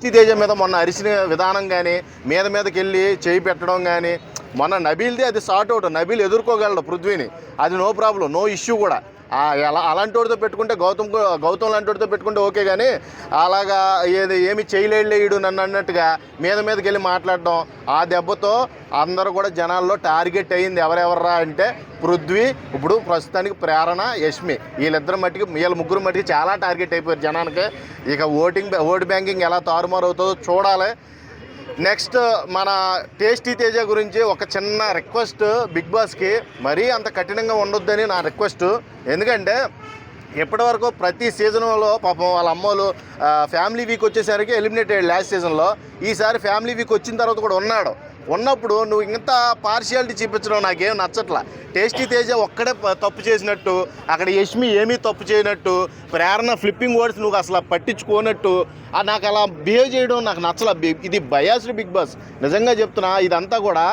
శక్తి తేజ మీద మొన్న అరిసిన విధానం కానీ మీద మీదకి వెళ్ళి చేయి పెట్టడం కానీ మొన్న నబీల్దే అది షార్ట్ అవుట్. నబీల్ ఎదుర్కోగలడు పృథ్వీని. అది నో ప్రాబ్లం నో ఇష్యూ కూడా. ఎలా అలాంటి వాడితో పెట్టుకుంటే గౌతమ్ గౌతమ్ లాంటి వాడితో పెట్టుకుంటే ఓకే కానీ అలాగా ఏది ఏమి చేయలేడు నన్ను అన్నట్టుగా మీద మీదకి వెళ్ళి మాట్లాడడం. ఆ దెబ్బతో అందరూ కూడా జనాల్లో టార్గెట్ అయ్యింది ఎవరెవర్రా అంటే పృథ్వీ ఇప్పుడు ప్రస్తుతానికి ప్రేరణ యష్మి. వీళ్ళిద్దరు మట్టికి వీళ్ళ ముగ్గురు మట్టికి చాలా టార్గెట్ అయిపోయారు జనానికి. ఇక ఓటింగ్ ఓట్ బ్యాంకింగ్ ఎలా తారుమారు అవుతుందో చూడాలి. నెక్స్ట్ మన టేస్టీ తేజ గురించి ఒక చిన్న రిక్వెస్ట్ బిగ్ బాస్కి. మరీ అంత కఠినంగా ఉండొద్దని నా రిక్వెస్ట్. ఎందుకంటే ఇప్పటివరకు ప్రతి సీజన్లో పాపం వాళ్ళ అమ్మోళ్ళు ఫ్యామిలీ వీక్ వచ్చేసరికి ఎలిమినేట్ అయ్యాడు లాస్ట్ సీజన్లో. ఈసారి ఫ్యామిలీ వీక్ వచ్చిన తర్వాత కూడా ఉన్నాడు. ఉన్నప్పుడు నువ్వు ఇంత పార్షియాలిటీ చూపించడం నాకేం నచ్చట్లా. టేస్టీ తేజ ఒక్కడే తప్పు చేసినట్టు అక్కడ యష్మి ఏమీ తప్పు చేయనట్టు ప్రేరణ ఫ్లిప్పింగ్ వర్డ్స్ నువ్వు అసలు పట్టించుకోనట్టు నాకు అలా బిహేవ్ చేయడం నాకు నచ్చల. ఇది బయాస్డ్ బిగ్ బాస్. నిజంగా చెప్తున్నా ఇదంతా కూడా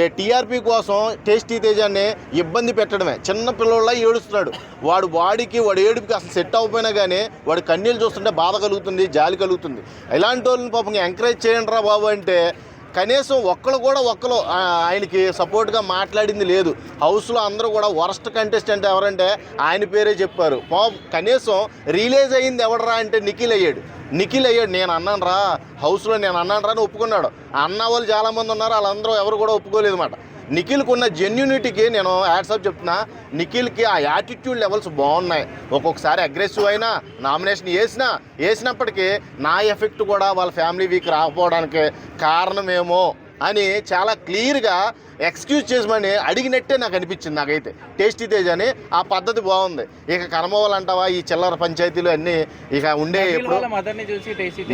ఏ టీఆర్పీ కోసం టేస్టీ తేజాన్ని ఇబ్బంది పెట్టడమే. చిన్న పిల్లోళ్ళ ఏడుస్తున్నాడు. వాడు వాడికి వాడు ఏడుపుకి అసలు సెట్ అవ్వకపోయినా కానీ వాడు కన్నీళ్ళు చూస్తుంటే బాధ కలుగుతుంది జాలి కలుగుతుంది. ఇలాంటి వాళ్ళని పాపం ఎంకరేజ్ చేయండి రా బాబు అంటే కనీసం ఒక్కరు కూడా ఒక్కరు ఆయనకి సపోర్ట్గా మాట్లాడింది లేదు. హౌస్లో అందరూ కూడా వరస్ట్ కంటెస్టెంట్ ఎవరంటే ఆయన పేరే చెప్పారు. పాపం కనీసం రిలీజ్ అయ్యింది ఎవడరా అంటే నిఖిల్ అయ్యాడు. నిఖిల్ అయ్యాడు. నేను అన్నాను రా హౌస్లో నేను అన్నాను రా అని ఒప్పుకున్నాడు. అన్న వాళ్ళు చాలామంది ఉన్నారు వాళ్ళందరూ ఎవరు కూడా ఒప్పుకోలేదు అన్నమాట నిఖిల్కి ఉన్న జెన్యునిటీకి నేను యాడ్సప్ చెప్తున్నా నిఖిల్కి ఆ యాటిట్యూడ్ లెవెల్స్ బాగున్నాయి. ఒక్కొక్కసారి అగ్రెసివ్ అయినా నామినేషన్ వేసినా వేసినప్పటికీ నా ఎఫెక్ట్ కూడా వాళ్ళ ఫ్యామిలీ వీక్ రాకపోవడానికి కారణమేమో అని చాలా క్లియర్గా ఎక్స్క్యూజ్ చేసమని అడిగినట్టే నాకు అనిపించింది నాకైతే. టేస్టీ తేజ్ అని ఆ పద్ధతి బాగుంది. ఇక కర్మవాళ్ళు అంటావా ఈ చిల్లర పంచాయతీలు అన్నీ ఇక ఉండే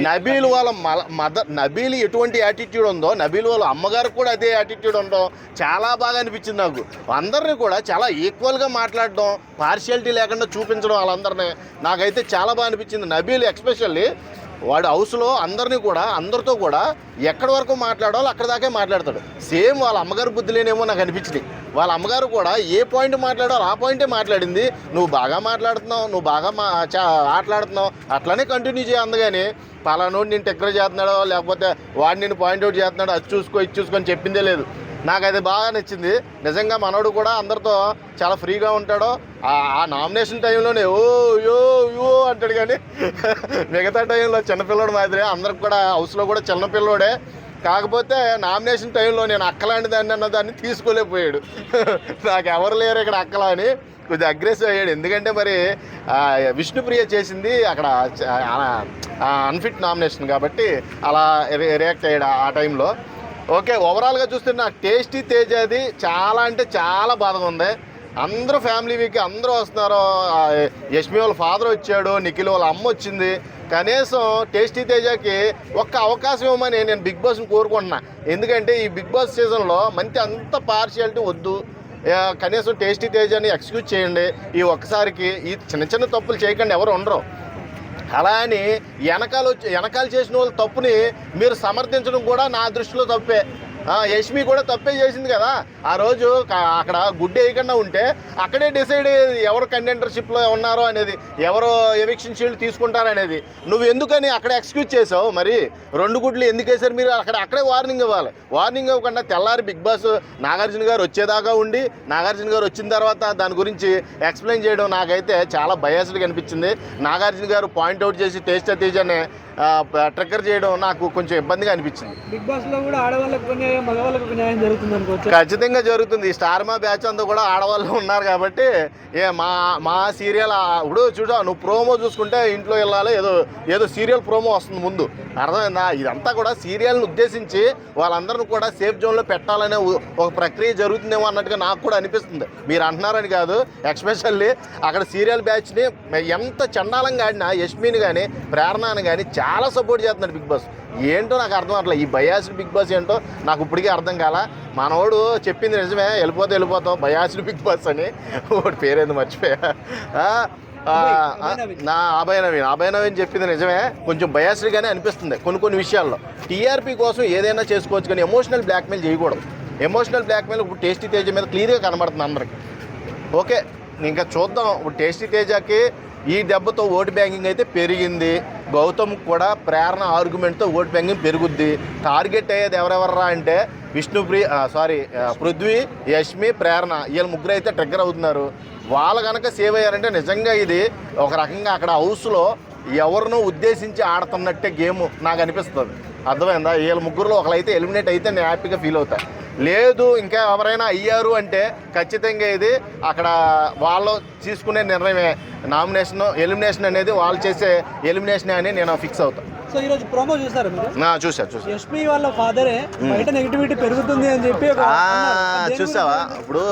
నబీల్ వాళ్ళ మల- మదర్ నబీల్ ఎటువంటి యాటిట్యూడ్ ఉందో నబీల్ వాళ్ళ అమ్మగారికి కూడా అదే యాటిట్యూడ్ ఉందో చాలా బాగా అనిపించింది నాకు. అందరినీ కూడా చాలా ఈక్వల్గా మాట్లాడడం పార్షియాలిటీ లేకుండా చూపించడం వాళ్ళందరినీ నాకైతే చాలా బాగా అనిపించింది. నబీల్ ఎక్స్పెషల్లీ వాడు హౌస్లో అందరినీ కూడా అందరితో కూడా ఎక్కడి వరకు మాట్లాడాలో అక్కడ దాకే మాట్లాడతాడు. సేమ్ వాళ్ళ అమ్మగారు బుద్ధి లేనేమో నాకు అనిపించింది. వాళ్ళ అమ్మగారు కూడా ఏ పాయింట్ మాట్లాడాలో ఆ పాయింటే మాట్లాడింది. నువ్వు బాగా మాట్లాడుతున్నావు నువ్వు బాగా మా చా ఆటలాడుతున్నావు. అట్లనే కంటిన్యూ చేయ అందగాని పలానోడు నేను టెక్కర్ చేస్తున్నాడో లేకపోతే వాడు నేను పాయింట్అవుట్ చేస్తున్నాడో అది చూసుకో ఇది చూసుకొని చెప్పిందే లేదు. నాకు అది బాగా నచ్చింది. నిజంగా మనోడు కూడా అందరితో చాలా ఫ్రీగా ఉంటాడు ఆ నామినేషన్ టైంలోనే ఓ యో యో అంటాడు కానీ మిగతా టైంలో చిన్నపిల్లడు మాదిరి అందరికి కూడా హౌస్లో కూడా చిన్నపిల్లోడే కాకపోతే నామినేషన్ టైంలో నేను అక్కలాంటి దాన్ని అన్న దాన్ని తీసుకోలేకపోయాడు. నాకు ఎవరు లేరు ఇక్కడ అక్కలా అని కొద్దిగా అగ్రెసివ్ అయ్యాడు. ఎందుకంటే మరి విష్ణుప్రియ చేసింది అక్కడ అన్ఫిట్ నామినేషన్ కాబట్టి అలా రియాక్ట్ అయ్యాడు ఆ టైంలో. ఓకే ఓవరాల్గా చూస్తే నాకు టేస్టీ తేజ్ అది. చాలా అంటే చాలా బాధగా ఉంది. అందరూ ఫ్యామిలీ వీక్ అందరూ వస్తున్నారు. యష్మి వాళ్ళ ఫాదర్ వచ్చాడు నిఖిల్ వాళ్ళ అమ్మ వచ్చింది. కనీసం టేస్టీ తేజకి ఒక్క అవకాశం ఇవ్వమని నేను బిగ్ బాస్ని కోరుకుంటున్నా. ఎందుకంటే ఈ బిగ్ బాస్ సీజన్లో మంచి అంత పార్షియాలిటీ వద్దు. కనీసం టేస్టీ తేజని ఎక్స్క్యూజ్ చేయండి. ఈ ఒక్కసారికి ఈ చిన్న చిన్న తప్పులు చేయకుండా ఎవరు ఉండరు. అలా అని వెనకాల వచ్చి వెనకాల చేసిన వాళ్ళ తప్పుని మీరు సమర్థించడం కూడా నా దృష్టిలో తప్పే. యష్మి కూడా తప్పే చేసింది కదా. ఆ రోజు అక్కడ గుడ్డ వేయకుండా ఉంటే అక్కడే డిసైడ్ అయ్యేది ఎవరు కంటెంటర్షిప్లో ఉన్నారో అనేది ఎవరు ఎవిక్షన్ షీల్డ్ తీసుకుంటారనేది నువ్వు ఎందుకని అక్కడ ఎక్స్క్యూజ్ చేసావు? మరి రెండు గుడ్లు ఎందుకు వేసారు మీరు? అక్కడ అక్కడే వార్నింగ్ ఇవ్వాలి. వార్నింగ్ ఇవ్వకుండా తెల్లారి బిగ్ బాస్ నాగార్జున గారు వచ్చేదాకా ఉండి నాగార్జున గారు వచ్చిన తర్వాత దాని గురించి ఎక్స్ప్లెయిన్ చేయడం నాకైతే చాలా బయాస్డ్గా అనిపించింది. నాగార్జున గారు పాయింట్అవుట్ చేసి టేస్ట్ తేజనే ట్రిగ్గర్ చేయడం నాకు కొంచెం ఇబ్బందిగా అనిపించింది. బిగ్ బాస్లో కూడా ఆడవాళ్ళకి కొన్ని న్యాయం జరుగుతుంది అనుకోవచ్చు ఖచ్చితంగా జరుగుతుంది. స్టార్ మా బ్యాచ్ అంతా కూడా ఆడవాళ్ళు ఉన్నారు కాబట్టి ఏ మా మా సీరియల్ ఇప్పుడు చూడ నువ్వు ప్రోమో చూసుకుంటే ఇంట్లో వెళ్ళాలి ఏదో ఏదో సీరియల్ ప్రోమో వస్తుంది ముందు. అర్థమైందా? ఇదంతా కూడా సీరియల్ని ఉద్దేశించి వాళ్ళందరిని కూడా సేఫ్ జోన్లో పెట్టాలనే ఒక ప్రక్రియ జరుగుతుందేమో అన్నట్టుగా నాకు కూడా అనిపిస్తుంది. మీరు అంటున్నారని కాదు ఎక్స్పెషల్లీ అక్కడ సీరియల్ బ్యాచ్ని ఎంత చండాలంగా ఆడినా యష్మిని కానీ ప్రేరణను కానీ చాలా సపోర్ట్ చేస్తున్నాడు బిగ్ బాస్. ఏంటో నాకు అర్థం అట్లా ఈ బయాస్ బిగ్ బాస్ ఏంటో నాకు ఇప్పటికీ అర్థం కాల. మనోడు చెప్పింది నిజమే. వెళ్ళిపోతే వెళ్ళిపోతాం బయాస్డ్ బిగ్ బాస్ అని. వాడి పేరేంది మర్చిపోయా? నా అభయ నవీన్. అభయ నవీన్ చెప్పింది నిజమే. కొంచెం బయాస్డ్గానే అనిపిస్తుంది కొన్ని కొన్ని విషయాల్లో. టీఆర్పీ కోసం ఏదైనా చేసుకోవచ్చు కానీ ఎమోషనల్ బ్లాక్మెయిల్ చేయకూడదు. ఎమోషనల్ బ్లాక్మెయిల్ ఇప్పుడు టేస్టీ తేజ మీద క్లియర్గా కనబడుతుంది అందరికి. ఓకే ఇంకా చూద్దాం. ఇప్పుడు టేస్టీ తేజకి ఈ దెబ్బతో ఓటు బ్యాంకింగ్ అయితే పెరిగింది. గౌతమ్ కూడా ప్రేరణ ఆర్గ్యుమెంట్తో ఓట్ బ్యాంకింగ్ పెరుగుద్ది. టార్గెట్ అయ్యేది ఎవరెవర్రా అంటే విష్ణుప్రియ సారీ పృథ్వీ యష్మి ప్రేరణ. వీళ్ళ ముగ్గురు అయితే ట్రిగ్గర్ అవుతున్నారు. వాళ్ళు కనుక సేవ్ అయ్యారంటే నిజంగా ఇది ఒక రకంగా అక్కడ హౌస్లో ఎవరినో ఉద్దేశించి ఆడుతున్నట్టే గేమ్ నాకు అనిపిస్తుంది. అర్థమైందా? వీళ్ళ ముగ్గురులో ఒకరైతే ఎలిమినేట్ అయితే నేను హ్యాపీగా ఫీల్ అవుతాను లేదు ఇంకా ఎవరైనా అయ్యారు అంటే ఖచ్చితంగా ఇది అక్కడ వాళ్ళు తీసుకునే నిర్ణయమే. నామినేషన్ ఎలిమినేషన్ అనేది వాళ్ళు చేసే ఎలిమినేషన్ అని నేను ఫిక్స్ అవుతా. సో ఈ రోజు ప్రోమో చూసారు మీరు? నా చూసా చూసా. యష్మి వాళ్ళ ఫాదరే బయట నెగిటివిటీ పెరుగుతుంది అని చెప్పి చూసావా? ఇప్పుడు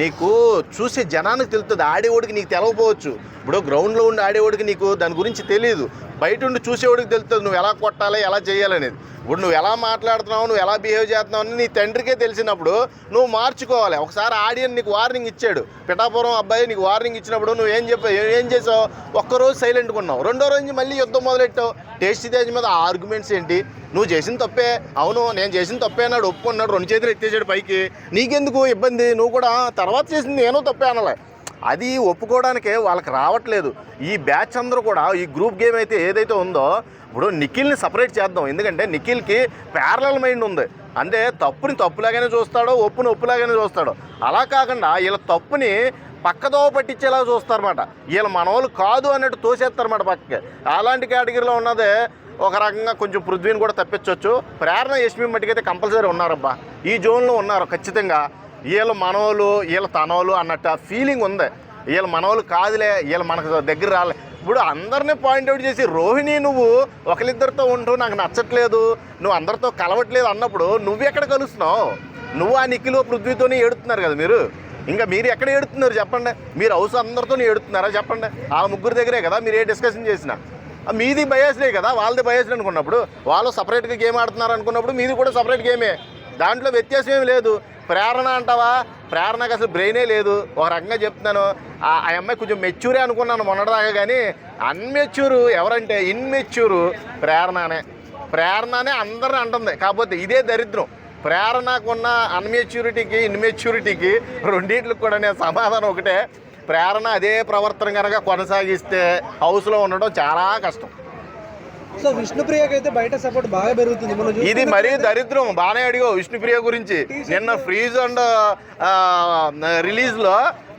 నీకు చూసే జనానికి తెలుస్తుంది ఆడేవాడికి నీకు తెలవకపోవచ్చు. ఇప్పుడు గ్రౌండ్లో ఉండి ఆడేవాడికి నీకు దాని గురించి తెలియదు బయట ఉండి చూసేవాడికి తెలుస్తుంది నువ్వు ఎలా కొట్టాలి ఎలా చేయాలనేది ఇప్పుడు నువ్వు ఎలా మాట్లాడుతున్నావు నువ్వు ఎలా బిహేవ్ చేస్తున్నావు అని నీ తండ్రికే తెలిసినప్పుడు నువ్వు మార్చుకోవాలి. ఒకసారి ఆడియన్ నీకు వార్నింగ్ ఇచ్చాడు. పిఠాపురం అబ్బాయి నీకు వార్నింగ్ ఇచ్చినప్పుడు నువ్వు ఏం చెప్పావు ఏం చేసావు? ఒక్కరోజు సైలెంట్గా ఉన్నావు. రెండో రోజు మళ్ళీ యుద్ధం మొదలెట్టావు. టేస్ట్ తేజ్ మీద ఆర్గ్యుమెంట్స్ ఏంటి? నువ్వు చేసిన తప్పే. అవును నేను చేసిన తప్పే అన్నాడు ఒప్పుకున్నాడు రెండు చేతులు ఎత్తేసాడు పైకి. నీకెందుకు ఇబ్బంది? నువ్వు కూడా తర్వాత చేసింది నేను తప్పే అనలే. అది ఒప్పుకోవడానికే వాళ్ళకి రావట్లేదు. ఈ బ్యాచ్ అందరూ కూడా ఈ గ్రూప్ గేమ్ అయితే ఏదైతే ఉందో ఇప్పుడు నిఖిల్ని సపరేట్ చేద్దాం. ఎందుకంటే నిఖిల్కి ప్యారలల్ మైండ్ ఉంది. అంటే తప్పుని తప్పులాగానే చూస్తాడో ఒప్పుని ఒప్పులాగానే చూస్తాడో. అలా కాకుండా వీళ్ళ తప్పుని పక్కదోవ పట్టించేలా చూస్తారన్నమాట. వీళ్ళ మనవాళ్ళు కాదు అన్నట్టు తోసేస్తారన్నమాట పక్కకి. అలాంటి కేటగిరీలో ఉన్నదే ఒక రకంగా కొంచెం పృథ్వీని కూడా తప్పించవచ్చు ప్రేరణ యశ్మి మట్టికైతే కంపల్సరీ ఉన్నారబ్బా. ఈ జోన్లో ఉన్నారు ఖచ్చితంగా. వీళ్ళ మనవలు వీళ్ళ తనవలు అన్నట్టు ఫీలింగ్ ఉంది. వీళ్ళ మనవలు కాదులే వీళ్ళ మనకు దగ్గర రాలే. ఇప్పుడు అందరినీ పాయింట్అవుట్ చేసి రోహిణి నువ్వు ఒకరిద్దరితో ఉంటూ నాకు నచ్చట్లేదు. నువ్వు అందరితో కలవట్లేదు అన్నప్పుడు నువ్వు ఎక్కడ కలుస్తున్నావు? నువ్వు ఆ నిఖిలు పృథ్వీతోనే ఏడుతున్నారు కదా మీరు. ఇంకా మీరు ఎక్కడ ఏడుతున్నారు చెప్పండి. మీరు హౌస్ అందరితో ఏడుతున్నారా చెప్పండి. ఆ ముగ్గురు దగ్గరే కదా మీరు ఏ డిస్కషన్ చేసినా. మీది బయాస్డే కదా వాళ్ళది బయాస్డ్ అనుకున్నప్పుడు. వాళ్ళు సపరేట్గా గేమ్ ఆడుతున్నారు అనుకున్నప్పుడు మీది కూడా సపరేట్ గేమే దాంట్లో వ్యత్యాసం ఏమి లేదు. ప్రేరణ అంటావా? ప్రేరణకు అసలు బ్రెయినే లేదు. ఒక రకంగా చెప్తున్నాను. ఆ అమ్మాయి కొంచెం మెచ్యూరే అనుకున్నాను మొన్నటిదాకా కానీ అన్మెచ్యూరు ఎవరంటే ఇన్మెచ్యూరు ప్రేరణనే. ప్రేరణనే అందరిని అంటుంది. కాకపోతే ఇదే దరిద్రం. ప్రేరణకున్న అన్మెచ్యూరిటీకి ఇన్మెచ్యూరిటీకి రెండింటికి కూడా నేను సమాధానం ఒకటే. ప్రేరణ అదే ప్రవర్తన కనుక కొనసాగిస్తే హౌస్లో ఉండడం చాలా కష్టం. సో విష్ణుప్రియకి అయితే బయట సపోర్ట్ బాగా పెరుగుతుంది. మనం ఇది మరీ దరిద్రం. బాగానే అడిగావు విష్ణుప్రియ గురించి. నిన్న ఫ్రీజ్ అండ్ రిలీజ్లో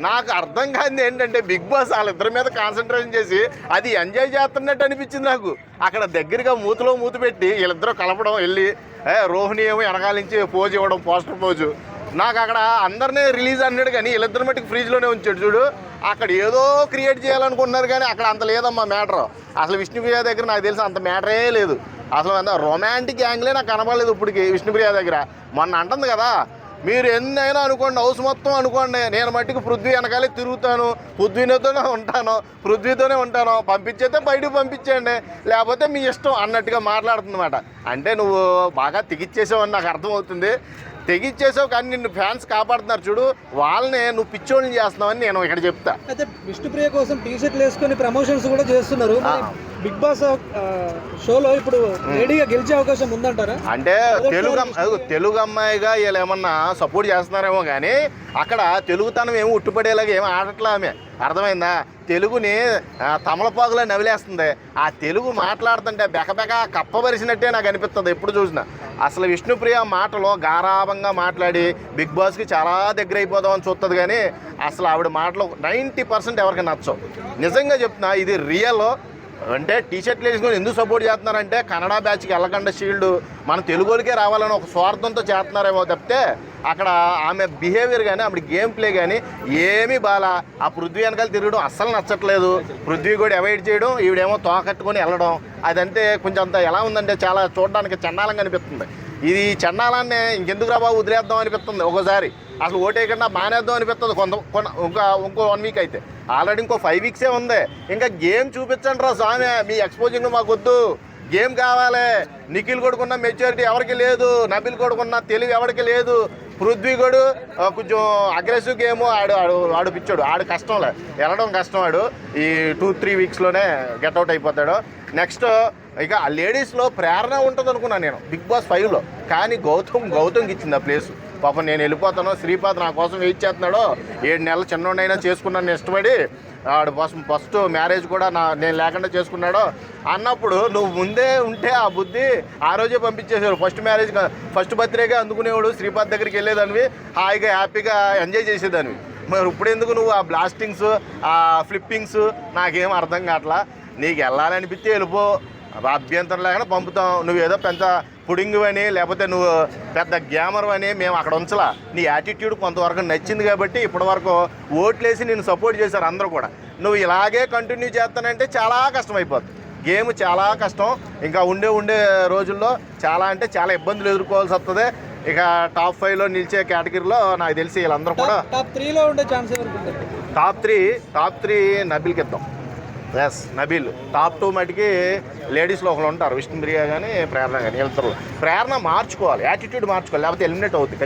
నాకు అర్థం కానిది ఏంటంటే బిగ్ బాస్ వాళ్ళిద్దరి మీద కాన్సన్ట్రేషన్ చేసి అది ఎంజాయ్ చేస్తున్నట్టు అనిపించింది నాకు. అక్కడ దగ్గరగా మూతిలో మూతి పెట్టి వీళ్ళిద్దరూ కలపడం వెళ్ళి రోహిణి ఏమో వెనకాల నుంచి పోజ్ ఇవ్వడం పోస్టర్ పోజు నాకు అక్కడ అందరినీ రిలీజ్ అన్నాడు కానీ వీళ్ళిద్దరి మట్టుకు ఫ్రీజ్లోనే ఉంచాడు. చూడు అక్కడ ఏదో క్రియేట్ చేయాలనుకుంటున్నారు కానీ అక్కడ అంత లేదమ్మా మ్యాటర్ అసలు విష్ణుప్రియ దగ్గర నాకు తెలిసి అంత మ్యాటరే లేదు. అసలు అంత రొమాంటిక్ యాంగిలే నాకు కనపడలేదు ఇప్పటికి విష్ణుప్రియ దగ్గర. మొన్న అంటుంది కదా మీరు ఎన్నైనా అనుకోండి హౌస్ మొత్తం అనుకోండి నేను మట్టికి పృథ్వీ వెనకాలే తిరుగుతాను పృథ్వీతోనే ఉంటాను పృథ్వీతోనే ఉంటాను పంపించేస్తే బయటకు పంపించేయండి లేకపోతే మీ ఇష్టం అన్నట్టుగా మాట్లాడుతుందన్నమాట. అంటే నువ్వు బాగా తెగిచ్చేసావని నాకు అర్థమవుతుంది. తెగిచ్చేసావు కానీ నిన్ను ఫ్యాన్స్ కాపాడుతున్నారు చూడు. వాళ్ళని నువ్వు పిచ్చోళ్ళని చేస్తున్నావని నేను ఇక్కడ చెప్తా. అయితే విష్ణుప్రియ కోసం టీ షర్ట్లు వేసుకొని ప్రమోషన్స్ కూడా చేస్తున్నారు. బిగ్ బాస్ షోలో ఇప్పుడు లేడీగా గెలిచే అవకాశం ఉందంటారా? అంటే తెలుగు తెలుగు అమ్మాయిగా వీళ్ళు ఏమన్నా సపోర్ట్ చేస్తున్నారేమో కానీ అక్కడ తెలుగుతనం ఏమి ఉట్టుపడేలాగా ఏమి ఆడట్లా ఆమె. అర్థమైందా? తెలుగుని తమలపాకులో నవిలేస్తుంది. ఆ తెలుగు మాట్లాడుతుంటే బెకబెక కప్పబరిచినట్టే నాకు అనిపిస్తుంది ఎప్పుడు చూసినా. అసలు విష్ణుప్రియ మాటలో గారాభంగా మాట్లాడి బిగ్ బాస్కి చాలా దగ్గర అయిపోదామని చూస్తుంది కానీ అసలు ఆవిడ మాటలు నైంటీ పర్సెంట్ ఎవరికి నచ్చవు. నిజంగా చెప్తున్నా ఇది రియల్. అంటే టీ వేసుకొని ఎందుకు సపోర్ట్ చేస్తున్నారంటే కన్నడ బ్యాచ్కి వెళ్ళకుండా షీల్డ్ మన తెలుగులకే రావాలని ఒక స్వార్థంతో చేస్తున్నారేమో తప్పితే అక్కడ ఆమె బిహేవియర్ కానీ ఆమె గేమ్ ప్లే కానీ ఏమీ బాలా. ఆ పృథ్వీ వెనకాల తిరగడం అస్సలు నచ్చట్లేదు. పృథ్వీ కూడా అవాయిడ్ చేయడం ఈవిడేమో తోకట్టుకొని వెళ్ళడం. అదంటే కొంచెం అంత ఎలా ఉందంటే చాలా చూడడానికి చండాలంగా అనిపిస్తుంది. ఇది చండాలాన్ని ఇంకెందుకు రా బాబు వదిలేద్దాం అనిపిస్తుంది ఒకసారి అసలు ఓటేయకుండా మానేద్దాం అనిపిస్తుంది కొంత కొన ఇంకా ఇంకో వన్ వీక్ అయితే. ఆల్రెడీ ఇంకో ఫైవ్ వీక్సే ఉంది. ఇంకా గేమ్ చూపించండి రా స్వామి మీ ఎక్స్పోజింగ్ మాకు వద్దు. గేమ్ కావాలి. నిఖిల్ కొడుకున్న మెచ్యూరిటీ ఎవరికి లేదు. నబిల్ కొడుకున్న తెలివి ఎవరికి లేదు. పృథ్వీ కూడా కొంచెం అగ్రెసివ్ గేమ్ ఆడు ఆడు ఆడు పిచ్చాడు. ఆడు కష్టంలే వెళ్ళడం కష్టం ఆడు. ఈ టూ త్రీ వీక్స్లోనే గెట్అవుట్ అయిపోతాడు. నెక్స్ట్ ఇక ఆ లేడీస్లో ప్రేరణ ఉంటుంది అనుకున్నాను నేను బిగ్ బాస్ ఫైవ్లో కానీ గౌతమ్ గౌతమ్కి ఇచ్చింది ఆ ప్లేస్ పాపం నేను వెళ్ళిపోతాను. శ్రీపాద్ నా కోసం వెయిట్ చేస్తున్నాడు. ఏడు నెలలు చిన్నోడైనా చేసుకున్నాను ఇష్టపడి. వాడు ఫస్ట్ ఫస్ట్ మ్యారేజ్ కూడా నా నేను లేకుండా చేసుకున్నాడో అన్నప్పుడు నువ్వు ముందే ఉంటే ఆ బుద్ధి ఆ రోజే పంపించేసేవాడు ఫస్ట్ మ్యారేజ్ ఫస్ట్ బర్త్డేగా అందుకునేవాడు శ్రీపాద్ దగ్గరికి వెళ్ళేదానివి హాయిగా హ్యాపీగా ఎంజాయ్ చేసేదానివి. మరి ఇప్పుడు ఎందుకు నువ్వు ఆ బ్లాస్టింగ్స్ ఆ ఫ్లిప్పింగ్స్? నాకేం అర్థం కావట్లా. నీకు వెళ్ళాలనిపిస్తే వెళ్ళిపో. అభ్యంతరం లేకుండా పంపుతాం. నువ్వు ఏదో పెద్ద పుడింగ్ అని లేకపోతే నువ్వు పెద్ద గ్యామర్ అని మేము అక్కడ ఉంచలా. నీ యాటిట్యూడ్ కొంతవరకు నచ్చింది కాబట్టి ఇప్పటివరకు ఓట్లేసి నేను సపోర్ట్ చేశారు అందరూ కూడా. నువ్వు ఇలాగే కంటిన్యూ చేస్తానంటే చాలా కష్టం అయిపోద్ది గేమ్ చాలా కష్టం. ఇంకా ఉండే ఉండే రోజుల్లో చాలా అంటే చాలా ఇబ్బందులు ఎదుర్కోవాల్సి వస్తుంది. ఇక టాప్ ఫైవ్లో నిలిచే కేటగిరీలో నాకు తెలిసి వీళ్ళందరూ కూడా టాప్ త్రీలో ఉండే chance top three top three నబీల్కి ఇద్దాం. ఎస్ నబీల్ టాప్ టూ మటుకి లేడీస్లో ఒకరు ఉంటారు. విష్ణుప్రియ కానీ ప్రేరణ కానీ వెళ్తారు ప్రేరణ మార్చుకోవాలి. యాటిట్యూడ్ మార్చుకోవాలి. లేకపోతే ఎలిమినేట్ అవుతుంది